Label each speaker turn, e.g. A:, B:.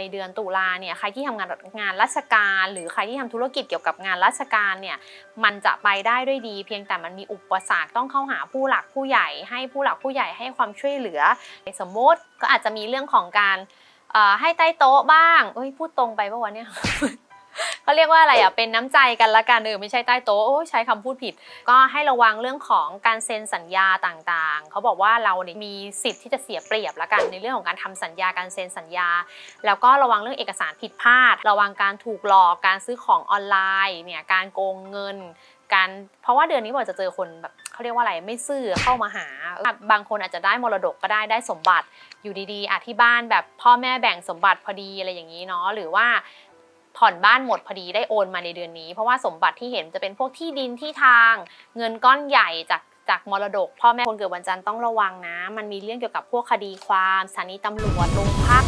A: ในเดือนตุลาเนี่ยใครที่ทำงานงานราชการ หรือใครที่ทำธุรกิจเกี่ยวกับงานราชการเนี่ยมันจะไปได้ด้วยดี เพียงแต่มันมีอุปสรรคต้องเข้าหาผู้หลักผู้ใหญ่ ให้ผู้หลักผู้ใหญ่ให้ความช่วยเหลือ สมมติก็อาจจะมีเรื่องของการให้ใต้โต๊ะบ้างเฮ้ยพูดตรงไปปะวะเนี่ย เขาเรียกว่าอะไรอะเป็นน้ำใจกันละกันเออไม่ใช่ใต้โต๊ะโอ้ใช้คำพูดผิด ก็ให้ระวังเรื่องของการเซ็นสัญญาต่างๆ เขาบอกว่าเราเนี่ยมีสิทธิ์ที่จะเสียเปรียบละกันในเรื่องของการทำสัญญาการเซ็นสัญญา แล้วก็ระวังเรื่องเอกสารผิดพลาด ระวังการถูกหลอกการซื้อของออนไลน์เนี่ยการโกงเงินการเพราะว่าเดือนนี้บอกจะเจอคนแบบเขาเรียกว่าอะไรไม่ซื่อเข้ามาหา บางคนอาจจะได้มรดกก็ได้ได้สมบัติอยู่ดีๆอะที่บ้านแบบพ่อแม่แบ่งสมบัติพอดีอะไรอย่างนี้เนาะหรือว่า ผ่อนบ้านหมดพอดีได้โอนมาในเดือนนี้ เพราะว่าสมบัติที่เห็นจะเป็นพวกที่ดินที่ทาง เงินก้อนใหญ่จากจากมรดก พ่อแม่คนเกิดวันจันทร์ต้องระวังนะ มันมีเรื่องเกี่ยวกับพวกคดีความสถานีตำรวจโรงพัก